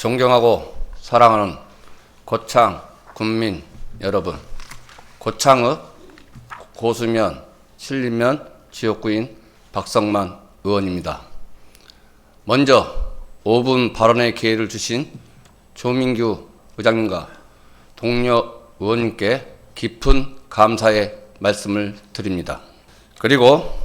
존경하고 사랑하는 고창 군민 여러분, 고창의 고수면 신림면 지역구인 박성만 의원입니다. 먼저 5분 발언의 기회를 주신 조민규 의장님과 동료 의원님께 깊은 감사의 말씀을 드립니다. 그리고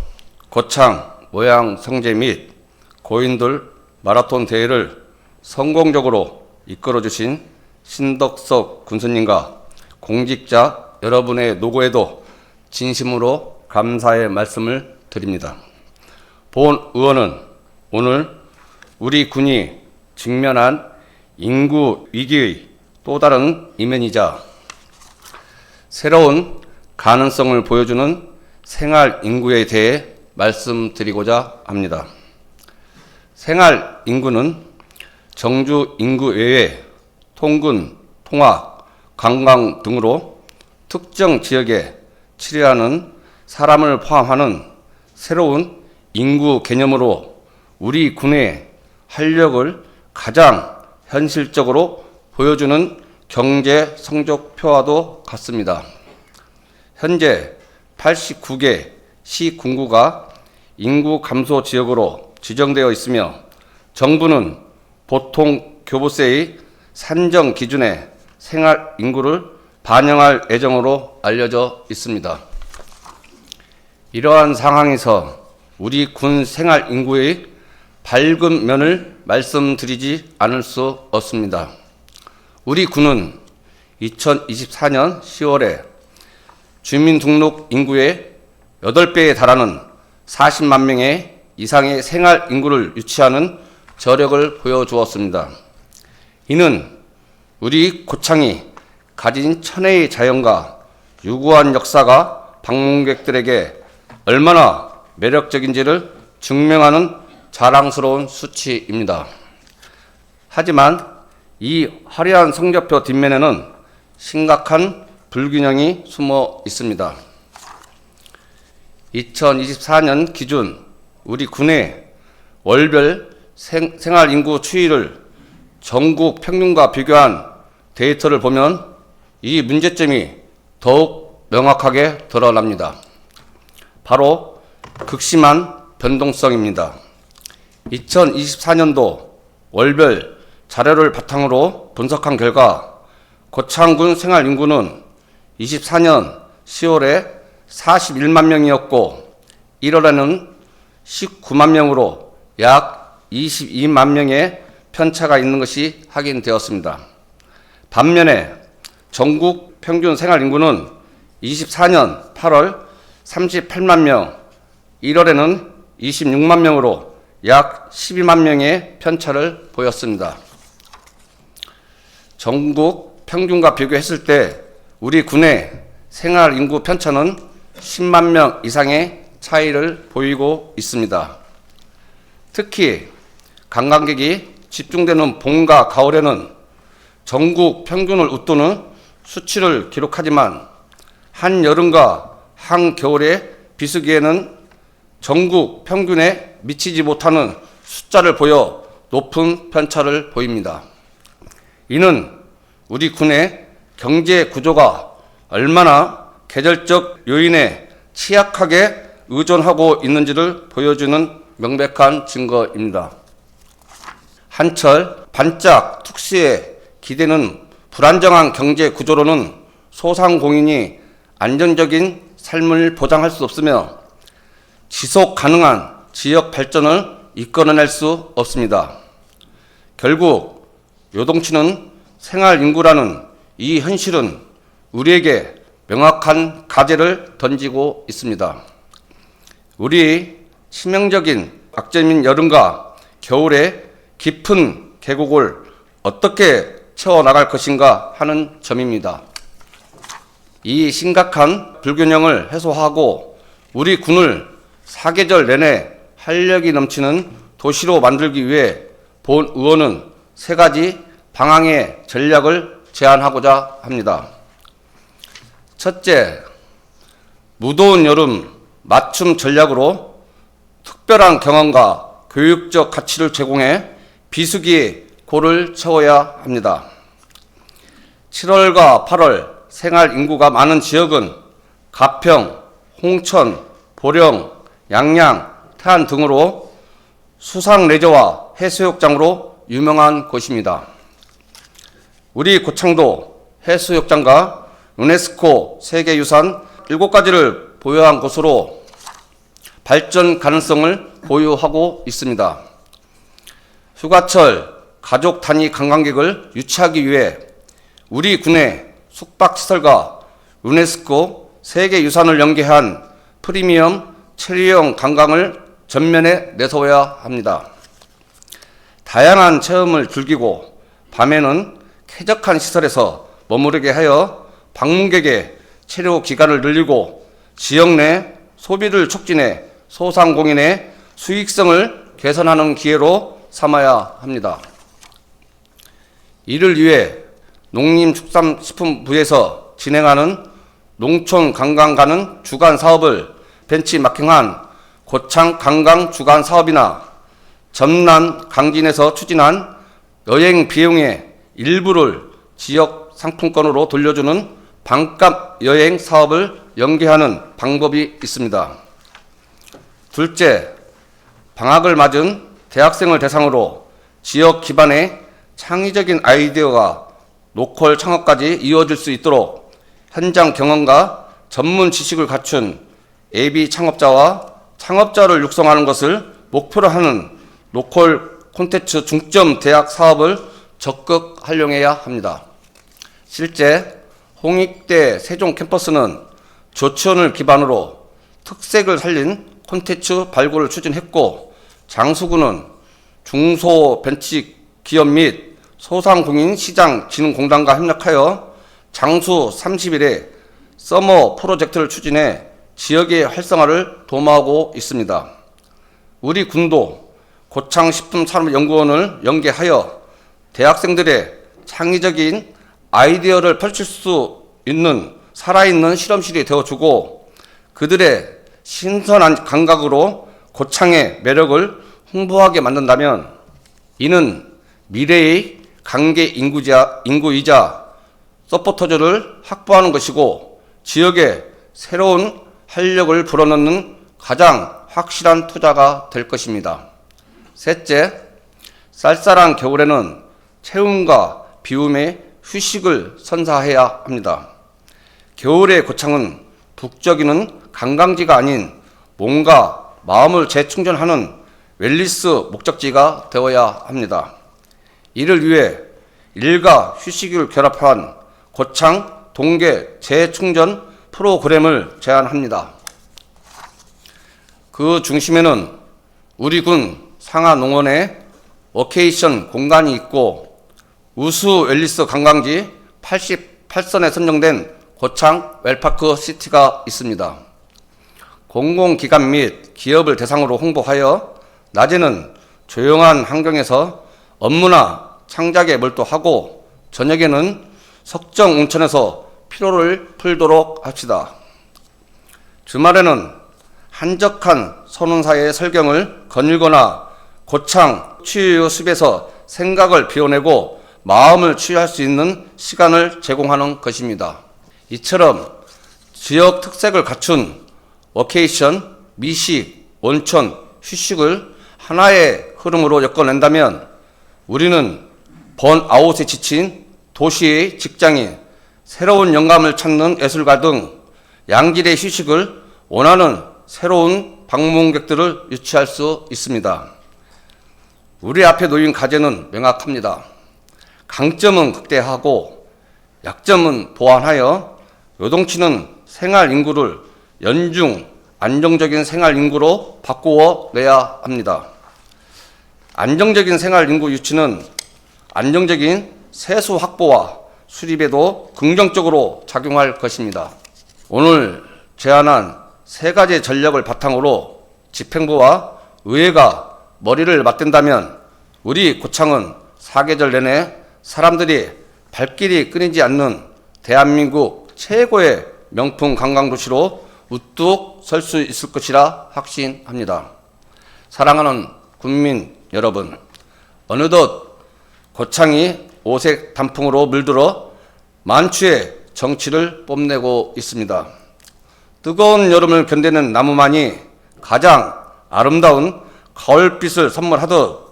고창 모양 성제 및 고인돌 마라톤 대회를 성공적으로 이끌어 주신 신덕석 군수님과 공직자 여러분의 노고에도 진심으로 감사의 말씀을 드립니다. 본 의원은 오늘 우리 군이 직면한 인구 위기의 또 다른 이면이자 새로운 가능성을 보여주는 생활 인구에 대해 말씀드리고자 합니다. 생활 인구는 정주 인구 외에 통근, 통학, 관광 등으로 특정 지역에 치료하는 사람을 포함하는 새로운 인구 개념으로 우리 군의 활력을 가장 현실적으로 보여주는 경제 성적표와도 같습니다. 현재 89개 시 군구가 인구 감소 지역으로 지정되어 있으며 정부는 보통 교부세의 산정 기준에 생활 인구를 반영할 예정으로 알려져 있습니다. 이러한 상황에서 우리 군 생활 인구의 밝은 면을 말씀드리지 않을 수 없습니다. 우리 군은 2024년 10월에 주민등록 인구의 8배에 달하는 40만 명의 이상의 생활 인구를 유치하는 저력을 보여주었습니다. 이는 우리 고창이 가진 천혜의 자연과 유구한 역사가 방문객들에게 얼마나 매력적인지를 증명하는 자랑스러운 수치입니다. 하지만 이 화려한 성적표 뒷면에는 심각한 불균형이 숨어 있습니다. 2024년 기준 우리 군의 월별 생, 생활 인구 추이를 전국 평균과 비교한 데이터를 보면 이 문제점이 더욱 명확하게 드러납니다. 바로 극심한 변동성입니다. 2024년도 월별 자료를 바탕으로 분석한 결과 고창군 생활 인구는 24년 10월에 41만 명이었고 1월에는 19만 명으로 약 22만 명의 편차가 있는 것이 확인되었습니다. 반면에 전국 평균 생활 인구는 24년 8월 38만 명, 1월에는 26만 명으로 약 12만 명의 편차를 보였습니다. 전국 평균과 비교했을 때 우리 군의 생활 인구 편차는 10만 명 이상의 차이를 보이고 있습니다. 특히 관광객이 집중되는 봄과 가을에는 전국 평균을 웃도는 수치를 기록하지만 한여름과 한겨울의 비수기에는 전국 평균에 미치지 못하는 숫자를 보여 높은 편차를 보입니다. 이는 우리 군의 경제 구조가 얼마나 계절적 요인에 취약하게 의존하고 있는지를 보여주는 명백한 증거입니다. 한철 반짝 특수에 기대는 불안정한 경제 구조로는 소상공인이 안정적인 삶을 보장할 수 없으며 지속 가능한 지역 발전을 이끌어낼 수 없습니다. 결국 요동치는 생활 인구라는 이 현실은 우리에게 명확한 과제를 던지고 있습니다. 우리 치명적인 악재민 여름과 겨울에 깊은 계곡을 어떻게 채워나갈 것인가 하는 점입니다. 이 심각한 불균형을 해소하고 우리 군을 사계절 내내 활력이 넘치는 도시로 만들기 위해 본 의원은 세 가지 방향의 전략을 제안하고자 합니다. 첫째, 무더운 여름 맞춤 전략으로 특별한 경험과 교육적 가치를 제공해 비수기에 고를 채워야 합니다. 7월과 8월 생활 인구가 많은 지역은 가평, 홍천, 보령, 양양, 태안 등으로 수상 레저와 해수욕장으로 유명한 곳입니다. 우리 고창도 해수욕장과 유네스코 세계유산 7가지를 보유한 곳으로 발전 가능성을 보유하고 있습니다. 휴가철 가족 단위 관광객을 유치하기 위해 우리 군의 숙박시설과 유네스코 세계유산을 연계한 프리미엄 체리형 관광을 전면에 내세워야 합니다. 다양한 체험을 즐기고 밤에는 쾌적한 시설에서 머무르게 하여 방문객의 체류 기간을 늘리고 지역 내 소비를 촉진해 소상공인의 수익성을 개선하는 기회로 삼아야 합니다. 이를 위해 농림축산식품부에서 진행하는 농촌 관광 가는 주간 사업을 벤치마킹한 고창 관광 주간 사업이나 전남 강진에서 추진한 여행 비용의 일부를 지역 상품권으로 돌려주는 반값 여행 사업을 연계하는 방법이 있습니다. 둘째, 방학을 맞은 대학생을 대상으로 지역 기반의 창의적인 아이디어가 로컬 창업까지 이어질 수 있도록 현장 경험과 전문 지식을 갖춘 예비 창업자와 창업자를 육성하는 것을 목표로 하는 로컬 콘텐츠 중점 대학 사업을 적극 활용해야 합니다. 실제 홍익대 세종 캠퍼스는 조치원을 기반으로 특색을 살린 콘텐츠 발굴을 추진했고 장수구는 중소 벤치 기업 및 소상공인 시장 진흥공단과 협력하여 장수 30일에 서머 프로젝트를 추진해 지역의 활성화를 도모하고 있습니다. 우리 군도 고창식품산업연구원을 연계하여 대학생들의 창의적인 아이디어를 펼칠 수 있는 살아있는 실험실이 되어주고 그들의 신선한 감각으로 고창의 매력을 홍보하게 만든다면 이는 미래의 강계 인구자, 인구이자 서포터즈를 확보하는 것이고 지역에 새로운 활력을 불어넣는 가장 확실한 투자가 될 것입니다. 셋째, 쌀쌀한 겨울에는 체온과 비움의 휴식을 선사해야 합니다. 겨울의 고창은 북적이는 관광지가 아닌 몸과 마음을 재충전하는 웰리스 목적지가 되어야 합니다. 이를 위해 일과 휴식을 결합한 고창 동계 재충전 프로그램을 제안합니다. 그 중심에는 우리 군 상하 농원에 워케이션 공간이 있고 우수 웰리스 관광지 88선에 선정된 고창 웰파크 시티가 있습니다. 공공기관 및 기업을 대상으로 홍보하여 낮에는 조용한 환경에서 업무나 창작에 몰두하고 저녁에는 석정 온천에서 피로를 풀도록 합시다. 주말에는 한적한 선운사의 설경을 거닐거나 고창 치유 숲에서 생각을 비워내고 마음을 치유할 수 있는 시간을 제공하는 것입니다. 이처럼 지역 특색을 갖춘 워케이션, 미식, 온천, 휴식을 하나의 흐름으로 엮어낸다면 우리는 번아웃에 지친 도시의 직장인, 새로운 영감을 찾는 예술가 등 양질의 휴식을 원하는 새로운 방문객들을 유치할 수 있습니다. 우리 앞에 놓인 과제는 명확합니다. 강점은 극대화하고 약점은 보완하여 요동치는 생활 인구를 연중 안정적인 생활 인구로 바꾸어 내야 합니다. 안정적인 생활 인구 유치는 안정적인 세수 확보와 수립에도 긍정적으로 작용할 것입니다. 오늘 제안한 세 가지 전략을 바탕으로 집행부와 의회가 머리를 맞댄다면 우리 고창은 사계절 내내 사람들이 발길이 끊이지 않는 대한민국 최고의 명품 관광도시로 우뚝 설 수 있을 것이라 확신합니다. 사랑하는 국민 여러분, 어느덧 고창이 오색 단풍으로 물들어 만추의 정치를 뽐내고 있습니다. 뜨거운 여름을 견디는 나무만이 가장 아름다운 가을빛을 선물하듯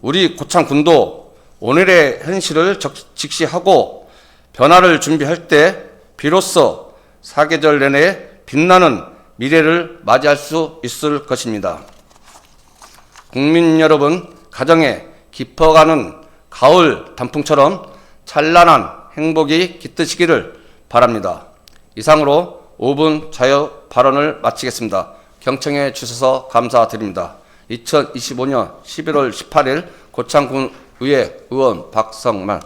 우리 고창군도 오늘의 현실을 적- 직시하고 변화를 준비할 때 비로소 사계절 내내 빛나는 미래를 맞이할 수 있을 것입니다. 국민 여러분, 가정에 깊어가는 가을 단풍처럼 찬란한 행복이 깃드시기를 바랍니다. 이상으로 5분 자유 발언을 마치겠습니다. 경청해 주셔서 감사드립니다. 2025년 11월 18일 고창군 의회 의원 박성만